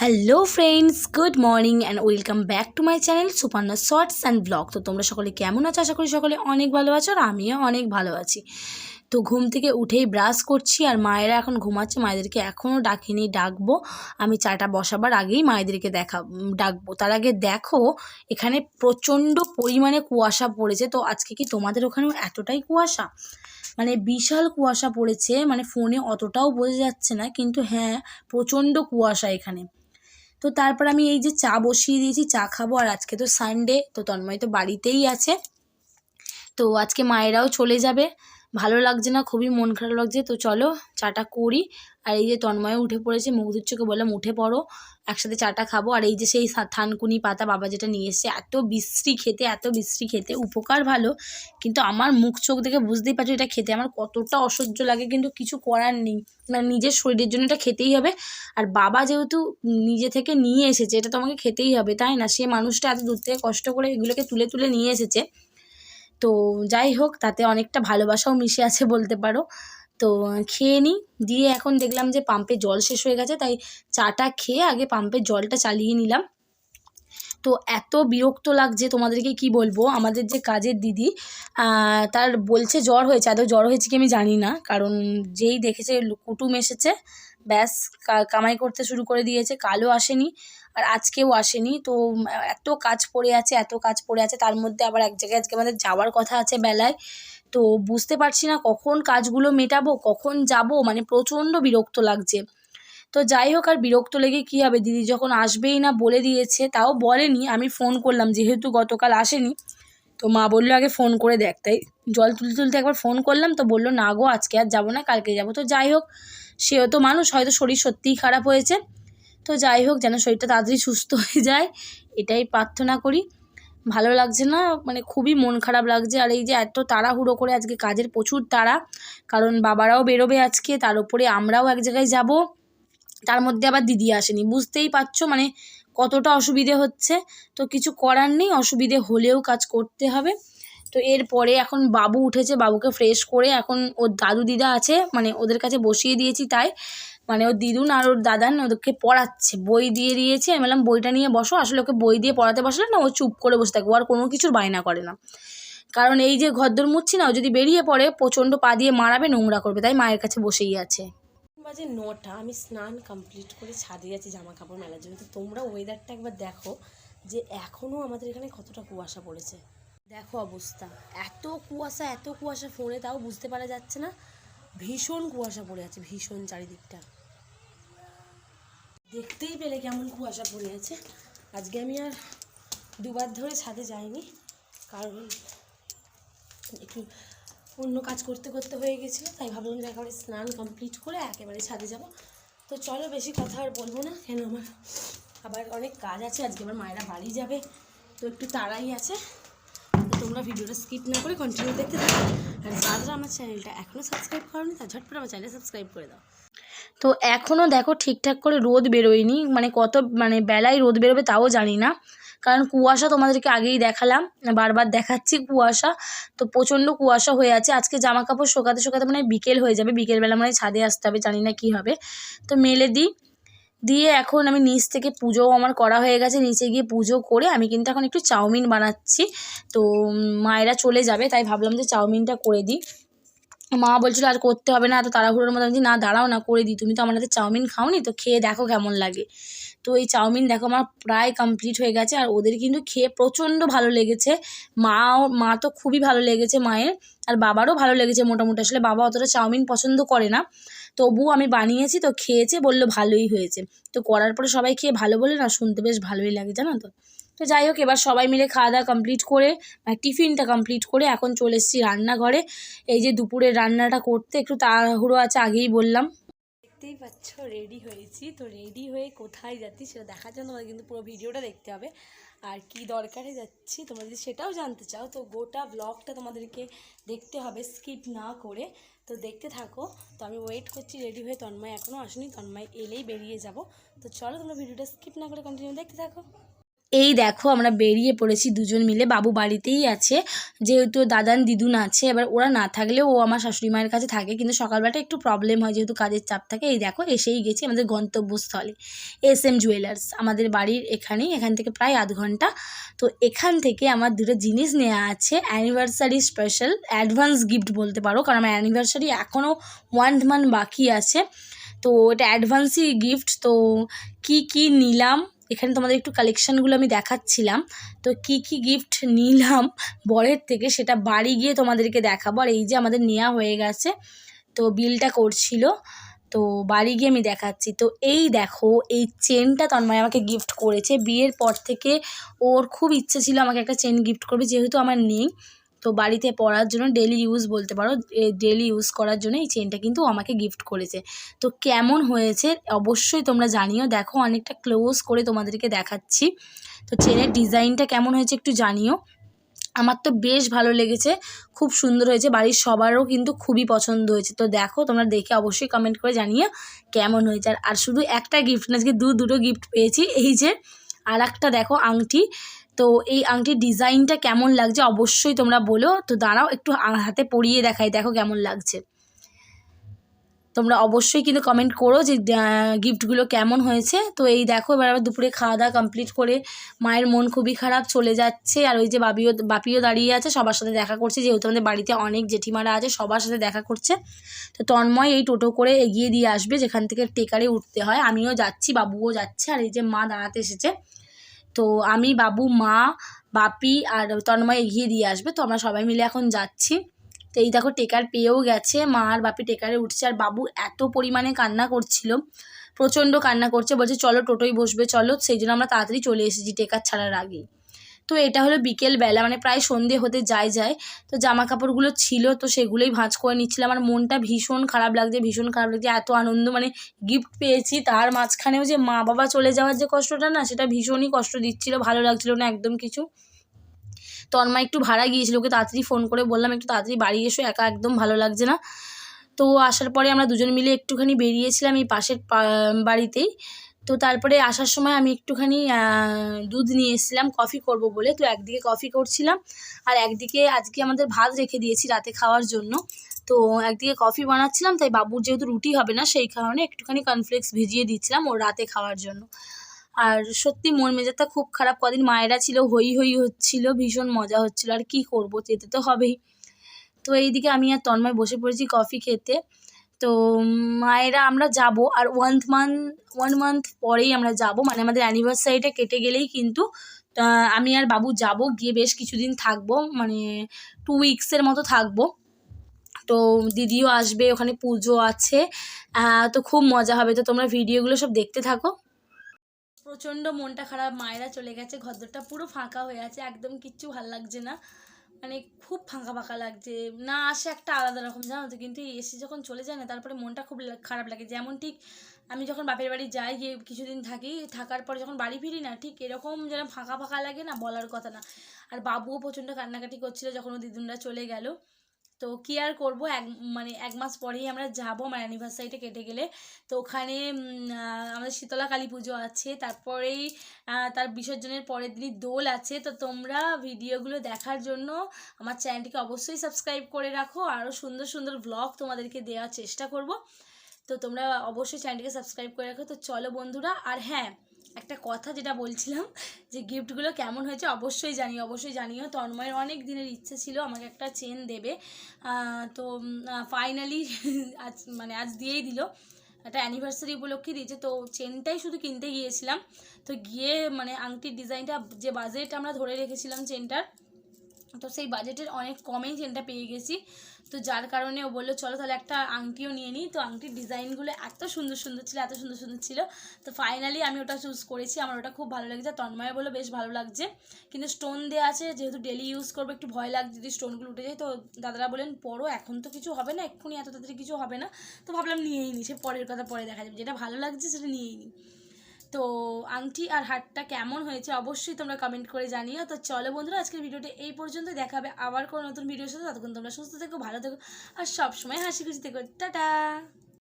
Hello friends good morning and welcome back to my channel Suparna shorts and blog তো তোমরা সকলে কেমন আছো? আশা করি সকলে অনেক ভালো আছো আর আমিও অনেক ভালো আছি। তো ঘুম থেকে উঠেই ব্রাশ করছি আর মায়েরা এখন ঘুমাচ্ছে। মায়েদেরকে এখনও ডাকিনি, ডাকবো। আমি চাটা বসাবার আগেই মায়েদেরকে দেখা ডাকবো। তার আগে দেখো, এখানে প্রচণ্ড পরিমাণে কুয়াশা পড়েছে। তো আজকে কি তোমাদের ওখানেও এতটাই কুয়াশা? মানে বিশাল কুয়াশা পড়েছে। মানে ফোনে অতটাও বোঝা যাচ্ছে না। কিন্তু হ্যাঁ প্রচণ্ড কুয়াশা এখানে। তো তারপর আমি এই যে চা বসিয়ে দিয়েছি, চা খাব। আর আজকে তো সানডে তো তন্ময় তো বাড়িতেই আছে। তো আজকে মায়েরাও চলে যাবে। ভালো লাগছে না, খুবই মন খারাপ লাগছে। তো চলো চাটা করি। আর এই যে তন্ময় উঠে পড়েছে, মুখ ধুচ্ছকে বললাম, উঠে পড়ো, একসাথে চাটা খাব। আর এই যে সেই থানকুনি পাতা বাবা যেটা নিয়ে এসছে, এত বিশ্রী খেতে, এত বিশ্রী খেতে, উপকার ভালো। কিন্তু আমার মুখ চোখ দেখে বুঝতেই পারছ, এটা খেতে আমার কতটা অসহ্য লাগে, কিন্তু কিছু করার নেই। মানে নিজের শরীরের জন্য এটা খেতেই হবে। আর বাবা যেহেতু নিজে থেকে নিয়ে এসেছে, এটা তো আমাকে খেতেই হবে, তাই না? সে মানুষটা এত দূর থেকে কষ্ট করে এগুলোকে তুলে তুলে নিয়ে এসেছে। তো যাই হোক, তাতে অনেকটা ভালোবাসাও মিশে আছে বলতে পারো। তো খেয়ে নিই দিয়ে এখন দেখলাম যে পাম্পে জল শেষ হয়ে গেছে, তাই চাটা খেয়ে আগে পাম্পের জলটা চালিয়ে নিলাম। তো এত বিরক্ত লাগছে তোমাদেরকে কি বলব? আমাদের যে কাজের দিদি তার বলছে জ্বর হয়েছে। আদৌ জ্বর হয়েছে কি আমি জানি না, কারণ যেই দেখেছে কুটুম এসেছে ব্যাস কামাই করতে শুরু করে দিয়েছে। কালও আসেনি আর আজকেও আসেনি। তো এত কাজ পড়ে আছে, এত কাজ পড়ে আছে, তার মধ্যে আবার এক জায়গায় আজকে আমাদের যাওয়ার কথা আছে বেলায়। তো বুঝতে পারছি না কখন কাজগুলো মেটাবো, কখন যাব মানে প্রচণ্ড বিরক্ত লাগছে। তো যাই হোক, আর বিরক্ত লেগে কী হবে? দিদি যখন আসবেই না বলে দিয়েছে, তাও বলেনি। আমি ফোন করলাম, যেহেতু গতকাল আসেনি। তো মা বলল, আগে ফোন করে দেখ। তাই জল তুলতে তুলতে একবার ফোন করলাম, তো বলল, না গো, আজকে আর যাব না, কালকে যাব। তো যাই হোক, সেও তো মানুষ, হয়তো শরীর সত্যিই খারাপ হয়েছে। তো যাই হোক, যেন শরীরটা তাড়াতাড়ি সুস্থ হয়ে যায়, এটাই প্রার্থনা করি। ভালো লাগছে না মানে খুবই মন খারাপ লাগছে, আর এই যে এত তাড়াহুড়ো করে আজকে কাজের প্রচুর তাড়া, কারণ বাবারাও বেরোবে আজকে, তার উপরে আমরাও এক জায়গায় যাব, তার মধ্যে আবার দিদি আসেনি, বুঝতেই পারছ মানে কতটা অসুবিধে হচ্ছে, তো কিছু করার নেই, অসুবিধে হলেও কাজ করতে হবে। তো এরপরে এখন বাবু উঠেছে, বাবুকে ফ্রেশ করে এখন ওর দাদু দিদা আছে মানে ওদের কাছে বসিয়ে দিয়েছি তাই। মানে ওর দিদুন আর ওর দাদান ওদেরকে পড়াচ্ছে, বই দিয়ে দিয়েছে। আমি বললাম, বইটা নিয়ে বসো, আসলে ওকে বই দিয়ে পড়াতে বসলে না ও চুপ করে বসে থাকে, ও আর কোনো কিছুর বায়না করে না। কারণ এই যে ঘরদোর মুছছি না, ও যদি বেরিয়ে পড়ে, প্রচণ্ড পা দিয়ে মারাবে, নোংরা করবে, তাই মায়ের কাছে বসেই আছে। বাজে নটা, আমি স্নান কমপ্লিট করে ছাদে যাচ্ছি জামা কাপড় মেলার জন্য। তো তোমরা ওয়েদারটা একবার দেখো যে এখনও আমাদের এখানে কতটা কুয়াশা পড়েছে। দেখো অবস্থা, এত কুয়াশা এত কুয়াশা ফোনে তাও বুঝতে পারা যাচ্ছে না। ভীষণ কুয়াশা পড়ে আছে, ভীষণ চারিদিকটা। দেখতেই পেলে কেমন কুয়াশা পড়ে আছে। আজকে আমি আর দুবার ধরে ছাদে যাইনি, কারণ একটু অন্য কাজ করতে করতে হয়ে গেছিল, তাই ভাবলাম যে একেবারে স্নান কমপ্লিট করে একেবারে ছাদে যাব। তো চলো বেশি কথা আর বলব না, কেন আমার আবার অনেক কাজ আছে, আজকে আমার মায়েরা বাড়ি যাবে, তো একটু তাড়াই আছে। তো তোমরা ভিডিওটা স্কিপ না করে কন্টিনিউ দেখতে থাকো। আর যারা আমার চ্যানেলটা এখনও সাবস্ক্রাইব করোনি তা ঝটপট আমার চ্যানেল সাবস্ক্রাইব করে দাও। তো এখনও দেখো ঠিকঠাক করে রোদ বেরোয়নি মানে কত মানে বেলায় রোদ বেরোবে তাও জানি না। কারণ কুয়াশা তোমাদেরকে আগেই দেখালাম, বারবার দেখাচ্ছি কুয়াশা। তো প্রচণ্ড কুয়াশা হয়ে আছে। আজকে জামা কাপড় শোকাতে শোকাতে মানে বিকেল হয়ে যাবে। বিকেলবেলা মানে ছাদে আসতে হবে, জানি না কী হবে। তো মেলে দিই দিয়ে এখন আমি নিচ থেকে পুজোও আমার করা হয়ে গেছে। নিচে গিয়ে পুজো করে আমি কিন্তু এখন একটু চাউমিন বানাচ্ছি। তো মায়েরা চলে যাবে, তাই ভাবলাম যে চাউমিনটা করে দিই। মা বলছিল, আর করতে হবে না, এত তাড়াহুড়োর মধ্যে। আমি না, দাঁড়াও না, করে দিই। তুমি তো আমার হাতে চাউমিন খাওনি, তো খেয়ে দেখো কেমন লাগে। তো এই চাউমিন দেখো আমার প্রায় কমপ্লিট হয়ে গেছে, আর ওদের কিন্তু খেয়ে প্রচণ্ড ভালো লেগেছে। মাও, মা তো খুবই ভালো লেগেছে মায়ের, আর বাবারও ভালো লেগেছে মোটামুটি। আসলে বাবা অতটা চাউমিন পছন্দ করে না। তবুও আমি বানিয়েছি, তো খেয়েছে, বলল ভালোই হয়েছে। তো করার পরে সবাই খেয়ে ভালো বলে না, শুনতে বেশ ভালোই লাগে, জানো তো? তো যাই হোক, এবার সবাই মিলে খাওয়া দাওয়া কমপ্লিট করে টিফিনটা কমপ্লিট করে এখন চলে এসেছি রান্নাঘরে। এই যে দুপুরের রান্নাটা করতে, একটু তাড়াহুড়ো আছে, আগেই বললাম। দেখতেই পাচ্ছ রেডি হয়েছি। তো রেডি হয়ে কোথায় যাচ্ছি সেটা দেখার জন্য তোমাদের কিন্তু পুরো ভিডিওটা দেখতে হবে। আর কি দরকারে যাচ্ছি তোমরা যদি সেটাও জানতে চাও, তো গোটা ব্লগটা তোমাদেরকে দেখতে হবে স্কিপ না করে। তো দেখতে থাকো। তো আমি ওয়েট করছি রেডি হয়ে তন্ময় এখনও আসেনি, তন্ময় এলেই বেরিয়ে যাব। তো চলো তোমরা ভিডিওটা স্কিপ না করে কন্টিনিউ দেখতে থাকো। এই দেখো আমরা বেরিয়ে পড়েছি দুজন মিলে। বাবু বাড়িতেই আছে, যেহেতু দাদান দিদুন আছে, এবার ওরা না থাকলে ও আমার শাশুড়ি মায়ের কাছে থাকে, কিন্তু সকালবেলাটা একটু প্রবলেম হয় যেহেতু কাজের চাপ থাকে। এই দেখো এসেই গেছি আমাদের গন্তব্যস্থলে এস এম জুয়েলার্স আমাদের বাড়ির এখানেই, এখান থেকে প্রায় আধ ঘণ্টা। তো এখান থেকে আমার দুটো জিনিস নেওয়া আছে অ্যানিভার্সারি স্পেশাল অ্যাডভান্স গিফট বলতে পারো, কারণ আমার অ্যানিভার্সারি এখনও ওয়ান মান্থ বাকি আছে। তো এটা অ্যাডভান্সই গিফট তো কি কি নিলাম এখানে তোমাদের একটু কালেকশানগুলো আমি দেখাচ্ছিলাম। তো কি কি গিফট নিলাম বরের থেকে সেটা বাড়ি গিয়ে তোমাদেরকে দেখাবো। আর এই যে আমাদের নেওয়া হয়ে গেছে, তো বিলটা করছিল, তো বাড়ি গিয়ে আমি দেখাচ্ছি। তো এই দেখো, এই চেনটা তন্ময় আমাকে গিফট করেছে। বিয়ের পর থেকে ওর খুব ইচ্ছে ছিল আমাকে একটা চেন গিফট করবে, যেহেতু আমার নেই। তো বাড়িতে পরার জন্য ডেলি ইউজ বলতে পারো ডেলি ইউজ করার জন্য এই চেনটা কিন্তু আমাকে গিফট করেছে। তো কেমন হয়েছে অবশ্যই তোমরা জানিও। দেখো অনেকটা ক্লোজ করে তোমাদেরকে দেখাচ্ছি। তো চেনের ডিজাইনটা কেমন হয়েছে একটু জানিও। আমার তো বেশ ভালো লেগেছে, খুব সুন্দর হয়েছে। বাড়ির সবারও কিন্তু খুবই পছন্দ হয়েছে। তো দেখো, তোমরা দেখে অবশ্যই কমেন্ট করে জানিও কেমন হয়েছে। আর শুধু একটা গিফট না, আজকে দু দুটো গিফট পেয়েছি। এই যে আর একটা দেখো আংটি। তো এই আংটির ডিজাইনটা কেমন লাগছে অবশ্যই তোমরা বলো। তো দাঁড়াও, একটু হাতে পরিয়ে দেখাই, দেখো কেমন লাগছে। তোমরা অবশ্যই কিন্তু কমেন্ট করো যে গিফটগুলো কেমন হয়েছে। তো এই দেখো, এবার আবার দুপুরে খাওয়া দাওয়া কমপ্লিট করে মায়ের মন খুবই খারাপ, চলে যাচ্ছে। আর ওই যে বাবিও, বাপিও দাঁড়িয়ে আছে, সবার সাথে দেখা করছে। যেহেতু আমাদের বাড়িতে অনেক জেঠিমারা আছে, সবার সাথে দেখা করছে। তো তন্ময় এই টোটো করে এগিয়ে দিয়ে আসবে, যেখান থেকে টেকারে উঠতে হয়। আমিও যাচ্ছি, বাবুও যাচ্ছে। আর এই যে মা দাঁড়াতে এসেছে। তো আমি বাবু, মা, বাপি আর তন্ময় এগিয়ে দিয়ে আসবে। তো আমরা সবাই মিলে এখন যাচ্ছি। তো এই দেখো টেকার পেয়েও গেছে। মা আর বাপি টেকারে উঠছে আর বাবু এত পরিমাণে কান্না করছিল, প্রচণ্ড কান্না করছে। বলছে, চলো টোটোই বসবে, চলো। সেই জন্য আমরা তাড়াতাড়ি চলে এসেছি টেকার ছাড়ার আগেই। তো এটা হলো বিকেলবেলা মানে প্রায় সন্ধে হতে যায় যায়। তো জামা কাপড়গুলো ছিল, তো সেগুলোই ভাঁজ করে নিচ্ছিলাম। আমার মনটা ভীষণ খারাপ লাগছে, ভীষণ খারাপ লাগছে। এত আনন্দ মানে গিফট পেয়েছি। তার মাঝখানেও যে মা বাবা চলে যাওয়ার যে কষ্টটা না, সেটা ভীষণই কষ্ট দিচ্ছিল, ভালো লাগছিল না একদম কিছু। তন্মা একটু ভাড়া গিয়েছিল, ওকে তাড়াতাড়ি ফোন করে বললাম, একটু তাড়াতাড়ি বাড়ি এসো, একা একদম ভালো লাগছে না। তো আসার পরে আমরা দুজন মিলে একটুখানি বেরিয়েছিলাম এই পাশের বাড়িতেই। তো তারপরে আসার সময় আমি একটুখানি দুধ নিয়ে এসেছিলাম কফি করব বলে। তো একদিকে কফি করছিলাম, আর একদিকে আজকে আমাদের ভাত রেখে দিয়েছি রাতে খাওয়ার জন্য। তো একদিকে কফি বানাচ্ছিলাম, তাই বাবুর যেহেতু রুটি হবে না, সেই কারণে একটুখানি কর্নফ্লেক্স ভিজিয়ে দিচ্ছিলাম ওর রাতে খাওয়ার জন্য। আর সত্যি মন মেজাজটা খুব খারাপ, কদিন মায়েরা ছিল, হই হই হচ্ছিল, ভীষণ মজা হচ্ছিল, আর কি করব, যেতে তো হবেই। তো এইদিকে আমি আর তন্ময় বসে পড়েছি কফি খেতে। তো মায়েরা আমরা যাব আর ওয়ান মান্থ ওয়ান মান্থ পরেই আমরা যাব। মানে আমাদের অ্যানিভার্সারিটা কেটে গেলেই কিন্তু আমি আর বাবু যাব, গিয়ে বেশ কিছুদিন থাকব। মানে টু উইক্সের মতো থাকব। তো দিদিও আসবে, ওখানে পুজো আছে। তো খুব মজা হবে। তো তোমরা ভিডিওগুলো সব দেখতে থাকো। প্রচণ্ড মনটা খারাপ। মায়েরা চলে গেছে। ঘরদোরটা পুরো ফাঁকা হয়ে আছে। একদম কিচ্ছু ভালো লাগছে না। মানে খুব ফাঁকা ফাঁকা লাগছে। না আসে একটা আলাদা রকম, জানো তো? কিন্তু এসে যখন চলে যায় না, তারপরে মনটা খুব খারাপ লাগে। যেমন ঠিক আমি যখন বাপের বাড়ি যাই, গিয়ে কিছুদিন থাকি, থাকার পরে যখন বাড়ি ফিরি না, ঠিক এরকম যেন ফাঁকা ফাঁকা লাগে না, বলার কথা না। আর বাবুও প্রচণ্ড কান্নাকাটি করছিল যখন ও দিদুনরা চলে গেল। তো কি আর করব? এক মানে এক মাস পরেই আমরা যাব আমার অ্যানিভার্সারিটা কেটে গেলে। তো ওখানে আমাদের শীতলা কালী পুজো আছে, তারপরেই তার বিসর্জনের পরের দিনই দোল আছে। তো তোমরা ভিডিওগুলো দেখার জন্য আমার চ্যানেলটিকে অবশ্যই সাবস্ক্রাইব করে রাখো। আরও সুন্দর সুন্দর ব্লগ তোমাদেরকে দেওয়ার চেষ্টা করব। তো তোমরা অবশ্যই চ্যানেলটিকে সাবস্ক্রাইব করে রাখো। তো চলো বন্ধুরা, আর হ্যাঁ একটা কথা যেটা বলছিলাম যে গিফটগুলো কেমন হয়েছে অবশ্যই জানি অবশ্যই জানিও। তন্ময়ের অনেক দিনের ইচ্ছে ছিল, আমাকে একটা চেন দেবে। তো ফাইনালি আজ মানে আজ দিয়েই দিল। একটা অ্যানিভার্সারি উপলক্ষে দিয়েছে। তো চেনটাই শুধু কিনতে গিয়েছিলাম। তো গিয়ে মানে আংটির ডিজাইনটা যে বাজেট আমরা ধরে রেখেছিলাম চেনটার তো সেই বাজেটের অনেক কমেই চেনটা পেয়ে গেছি। তো যার কারণে ও বলল, চলো তাহলে একটা আংটিও নিয়ে নিই। তো আংটির ডিজাইনগুলো এত সুন্দর সুন্দর ছিল, এত সুন্দর সুন্দর ছিল। তো ফাইনালি আমি ওটা চুজ করেছি। আমার ওটা খুব ভালো লেগেছে। তন্ময় বলল, বেশ ভালো লাগছে। কিন্তু স্টোন দেওয়া আছে, যেহেতু ডেলি ইউজ করব, একটু ভয় লাগছে যদি স্টোনগুলো উঠে যায়। তো দাদারা বলেন পরো, এখন তো কিছু হবে না, এক্ষুনি এত তাড়াতাড়ি কিছু হবে না। তো ভাবলাম নিয়েই নিই সে পরের কথা পরে দেখা যাবে। যেটা ভালো লাগছে, সেটা নিয়েই নিই তো আংটি আর হাটটা কেমন হয়েছে অবশ্যই তোমরা কমেন্ট করে জানিও। তো চলো বন্ধুরা, আজকের ভিডিওটা এই পর্যন্ত দেখাবে আবার কোনো নতুন ভিডিওর সাথে। ততক্ষণ তোমরা সুস্থ থেকো, ভালো থেকো, আর সবসময় হাসি খুশি থেকো। টাটা!